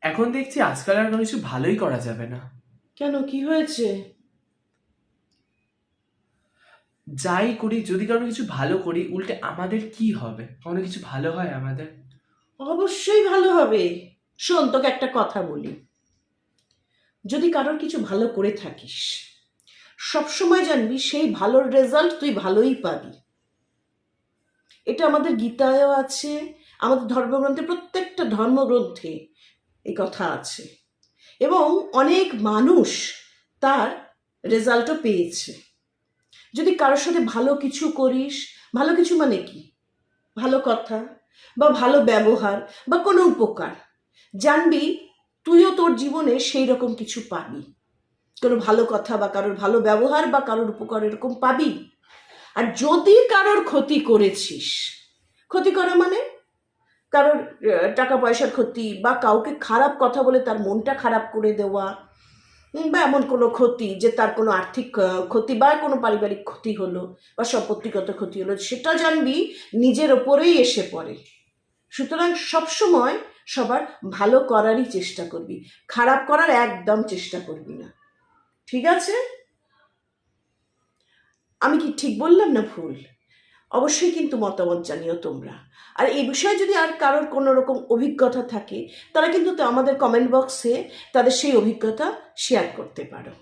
এখন দেখছি আজকাল আর কিছু ভালোই করা যাবে না। কেন? কি হয়েছে? যাই করি যদি কারও কিছু ভালো করি উল্টে আমাদের কি হবে? কোনো কিছু ভালো হয় আমাদের? অবশ্যই ভালো হবে। শোন তোকে একটা কথা বলি। যদি কারোর কিছু ভালো করে থাকিস সবসময় জানবি সেই ভালোর রেজাল্ট তুই ভালোই পাবি। এটা আমাদের গীতায়ও আছে আমাদের ধর্মগ্রন্থে প্রত্যেকটা ধর্মগ্রন্থে এই কথা আছে। এবং অনেক মানুষ তার রেজাল্টও পেয়েছে। যদি কারোর সাথে ভালো কিছু করিস, ভালো কিছু মানে কি? ভালো কথা বা ভালো ব্যবহার বা কোনো উপকার, জানবি তুইও তোর জীবনে সেই রকম কিছু পাবি। কোনো ভালো কথা বা কারোর ভালো ব্যবহার বা কারোর উপকার এরকম পাবি? আর যদি কারোর ক্ষতি করেছিস, ক্ষতি করা মানে? কারোর টাকা পয়সার ক্ষতি বা কাউকে খারাপ কথা বলে তার মনটা খারাপ করে দেওয়া বা এমন কোনো ক্ষতি যে তার কোনো আর্থিক ক্ষতি বা কোনো পারিবারিক ক্ষতি হলো বা সম্পত্তিগত ক্ষতি হলো, সেটা জানবি নিজের ওপরেই এসে পড়ে। সুতরাং সবসময় সবার ভালো করারই চেষ্টা করবি। খারাপ করার একদম চেষ্টা করবি না। ঠিক আছে? আমি কি ঠিক বললাম না ভুল? অবশ্যই কিন্তু মতামত জানিও তোমরা। আর এই বিষয়ে যদি আর কারোর কোনো রকম অভিজ্ঞতা থাকে, তারা কিন্তু আমাদের কমেন্ট বক্সে তাদের সেই অভিজ্ঞতা শেয়ার করতে পারো।